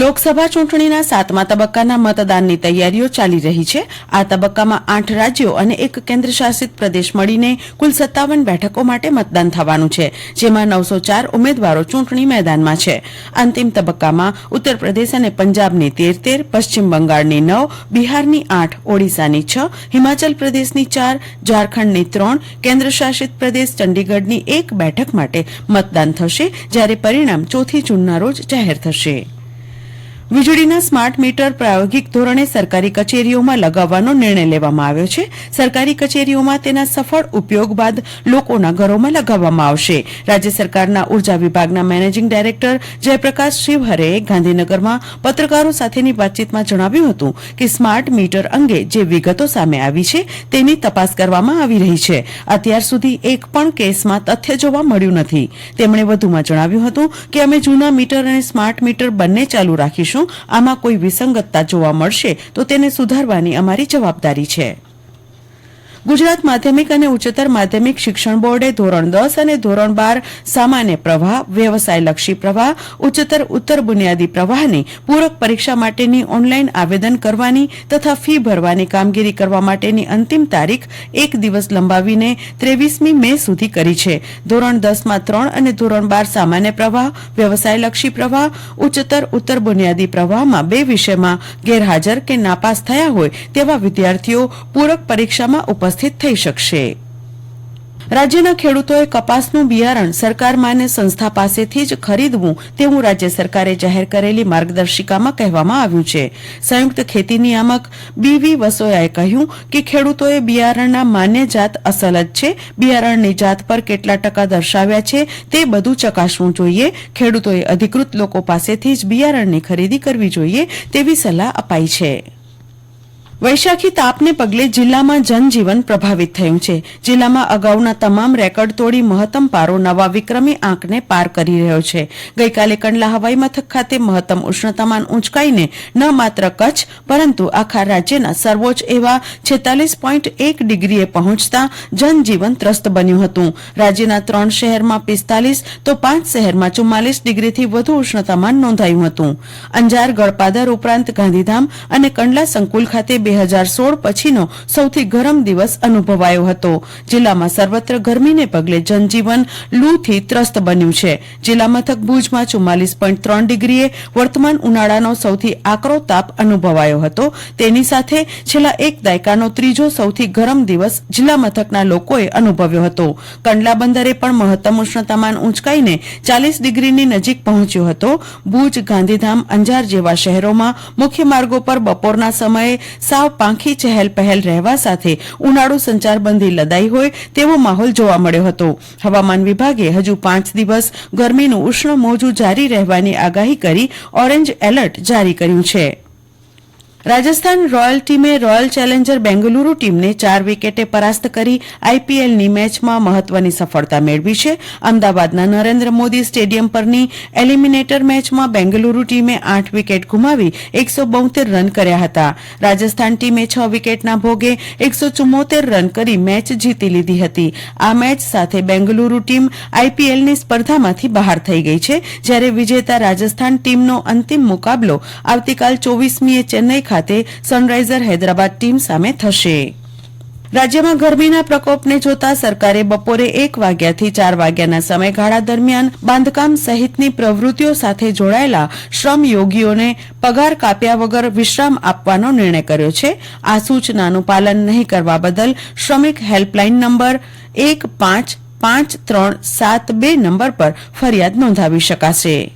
લોકસભા ચૂંટણીના સાતમા તબક્કાના મતદાનની તૈયારીઓ ચાલી રહી છે. આ તબક્કામાં આઠ રાજ્યો અને એક કેન્દ્ર શાસિત પ્રદેશ મળીને કુલ સત્તાવન બેઠકો માટે મતદાન થવાનું છે, જેમાં નવસો ચાર ઉમેદવારો ચૂંટણી મેદાનમાં છે. અંતિમ તબક્કામાં ઉત્તર પ્રદેશ અને પંજાબની તેર તેર, પશ્ચિમ બંગાળની નવ, બિહારની આઠ, ઓડિશાની છ, હિમાચલ પ્રદેશની ચાર, ઝારખંડની ત્રણ કેન્દ્ર શાસિત પ્રદેશ ચંડીગઢની એક બેઠક માટે મતદાન થશે, જ્યારે પરિણામ ચોથી જૂનના રોજ જાહેર થશે. વીજળીના સ્માર્ટ મીટર પ્રાયોગિક ધોરણે સરકારી કચેરીઓમાં લગાવવાનો નિર્ણય લેવામાં આવ્યો છે. સરકારી કચેરીઓમાં તેના સફળ ઉપયોગ બાદ લોકોના ઘરોમાં લગાવવામાં આવશે. રાજ્ય સરકારના ઊર્જા વિભાગના મેનેજિંગ ડાયરેક્ટર જયપ્રકાશ શિવહરેએ ગાંધીનગરમાં પત્રકારો સાથેની વાતચીતમાં જણાવ્યું હતું કે સ્માર્ટ મીટર અંગે જે વિગતો સામે આવી છે, તેની તપાસ કરવામાં આવી રહી છે. અત્યાર સુધી એક પણ કેસમાં તથ્ય જોવા મળ્યું નથી. તેમણે વધુમાં જણાવ્યું હતું કે અમે જૂના મીટર અને સ્માર્ટ મીટર બંને ચાલુ રાખીશું. આમાં કોઈ વિસંગતતા જોવા મળશે તો તેને સુધારવાની અમારી જવાબદારી છે. ગુજરાત માધ્યમિક અને ઉચ્ચતર માધ્યમિક શિક્ષણ બોર્ડે ધોરણ દસ અને ધોરણ બાર સામાન્ય પ્રવાહ, વ્યવસાયલક્ષી પ્રવાહ, ઉચ્ચતર ઉત્તર બુનિયાદી પ્રવાહની પૂરક પરીક્ષા માટેની ઓનલાઈન આવેદન કરવાની તથા ફી ભરવાની કામગીરી કરવા માટેની અંતિમ તારીખ એક દિવસ લંબાવીને ત્રેવીસમી મે સુધી કરી છે. ધોરણ દસમાં ત્રણ અને ધોરણ બાર સામાન્ય પ્રવાહ, વ્યવસાયલક્ષી પ્રવાહ, ઉચ્ચતર ઉત્તર બુનિયાદી પ્રવાહમાં બે વિષયમાં ગેરહાજર કે નાપાસ થયા હોય તેવા વિદ્યાર્થીઓ પૂરક પરીક્ષામાં ઉપસ્થિત થઈ શકશે. રાજ્યના ખેડૂતોએ કપાસનું બિયારણ સરકાર માન્ય સંસ્થા પાસેથી જ ખરીદવું તેવું રાજ્ય સરકારે જાહેર કરેલી માર્ગદર્શિકામાં કહેવામાં આવ્યું છે. સંયુક્ત ખેતી નિયામક બીવી વસોયાએ કહ્યું કે ખેડૂતોએ બિયારણના માન્ય જાત અસલ જ છે. બિયારણની જાત પર કેટલા ટકા દર્શાવ્યા છે તે બધું ચકાસવું જોઈએ. ખેડૂતોએ અધિકૃત લોકો પાસેથી જ બિયારણની ખરીદી કરવી જોઈએ તેવી સલાહ અપાઈ છે. વૈશાખી તાપને પગલે જિલ્લામાં જનજીવન પ્રભાવિત થયું છે. જિલ્લામાં અગાઉના તમામ રેકર્ડ તોડી મહત્તમ પારો નવા વિક્રમી આંકને પાર કરી રહ્યો છે. ગઈકાલે કંડલા હવાઈ મથક ખાતે મહત્તમ ઉષ્ણતામાન ઉંચકાઈને ન માત્ર કચ્છ, પરંતુ આખા રાજ્યના સર્વોચ્ચ એવા છેતાલીસ પોઈન્ટ એક ડિગ્રીએ પહોંચતા જનજીવન ત્રસ્ત બન્યું હતું. રાજ્યના ત્રણ શહેરમાં પિસ્તાલીસ, તો પાંચ શહેરમાં ચુમ્માલીસ ડિગ્રીથી વધુ ઉષ્ણતામાન નોંધાયું હતું. અંજાર, ગળપાદર ઉપરાંત ગાંધીધામ અને કંડલા સંકુલ ખાતે બે પછીનો સૌથી ગરમ દિવસ અનુભવાયો હતો. જિલ્લામાં સર્વત્ર ગરમીને પગલે જનજીવન લૂથી ત્રસ્ત બન્યું છે. જિલ્લા મથક ભુજમાં ચુમ્માલીસ ડિગ્રીએ વર્તમાન ઉનાળાનો સૌથી આકરો તાપ અનુભવાયો હતો. તેની સાથે છેલ્લા એક દાયકાનો ત્રીજો સૌથી ગરમ દિવસ જિલ્લા મથકના લોકોએ અનુભવ્યો હતો. કંડલા બંદરે પણ મહત્તમ ઉષ્ણતામાન ઉંચકાઈને ચાલીસ ડિગ્રીની નજીક પહોંચ્યો હતો. ભુજ, ગાંધીધામ, અંજાર જેવા શહેરોમાં મુખ્ય માર્ગો પર બપોરના સમયે સાવ પાંખી ચહેલ પહેલ રહેવા સાથે ઉનાળુ સંચારબંધી લદાઈ હોય તેવો માહોલ જોવા મળ્યો હતો. હવામાન વિભાગે હજુ પાંચ દિવસ ગરમીનું ઉષ્ણ મોજું જારી રહેવાની આગાહી કરી ઓરેન્જ એલર્ટ જારી કર્યું છે. રાજસ્થાન રોયલ ટીમે રોયલ ચેલેન્જર બેંગલુરુ ટીમને ચાર વિકેટે પરાસ્ત કરી આઈપીએલની મેચમાં મહત્વની સફળતા મેળવી છે. અમદાવાદના નરેન્દ્ર મોદી સ્ટેડિયમ પરની એલિમિનેટર મેચમાં બેંગલુરુ ટીમે આઠ વિકેટ ગુમાવી એકસો રન કર્યા હતા. રાજસ્થાન ટીમે છ વિકેટના ભોગે એકસો રન કરી મેચ જીતી લીધી હતી. આ મેચ સાથે બેંગલુરુ ટીમ આઈપીએલની સ્પર્ધામાંથી બહાર થઈ ગઈ છે. જ્યારે વિજેતા રાજસ્થાન ટીમનો અંતિમ મુકાબલો આવતીકાલ ચોવીસમીએ ચેન્નઈ ખાતે સનરાઈઝર હૈદરાબાદ ટીમ સામે થશે. રાજ્યમાં ગરમીના પ્રકોપને જોતા સરકારે બપોરે એક વાગ્યાથી ચાર વાગ્યાના સમયગાળા દરમિયાન બાંધકામ સહિતની પ્રવૃત્તિઓ સાથે જોડાયેલા શ્રમયોગીઓને પગાર કાપ્યા વગર વિશ્રામ આપવાનો નિર્ણય કર્યો છે. આ સૂચનાનું પાલન નહીં કરવા બદલ શ્રમિક હેલ્પલાઇન નંબર એક પાંચ પાંચ ત્રણ સાત બે નંબર પર ફરિયાદ નોંધાવી શકાશે.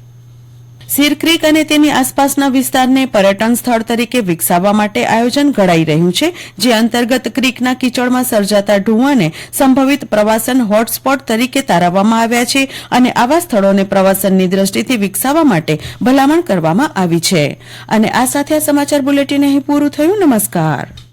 સિર ક્રીક અને તેની આસપાસના વિસ્તારને પર્યટન સ્થળ તરીકે વિકસાવવા માટે આયોજન ઘડાઈ રહ્યું છે, જે અંતર્ગત ક્રીકના કીચડમાં સર્જાતા ઢુવાને સંભવિત પ્રવાસન હોટસ્પોટ તરીકે તારવવામાં આવ્યા છે અને આવા સ્થળોને પ્રવાસનની દ્રષ્ટિથી વિકસાવવા માટે ભલામણ કરવામાં આવી છે. અને આ સાથે આ સમાચાર બુલેટિન અહીં પૂરું થયું. નમસ્કાર.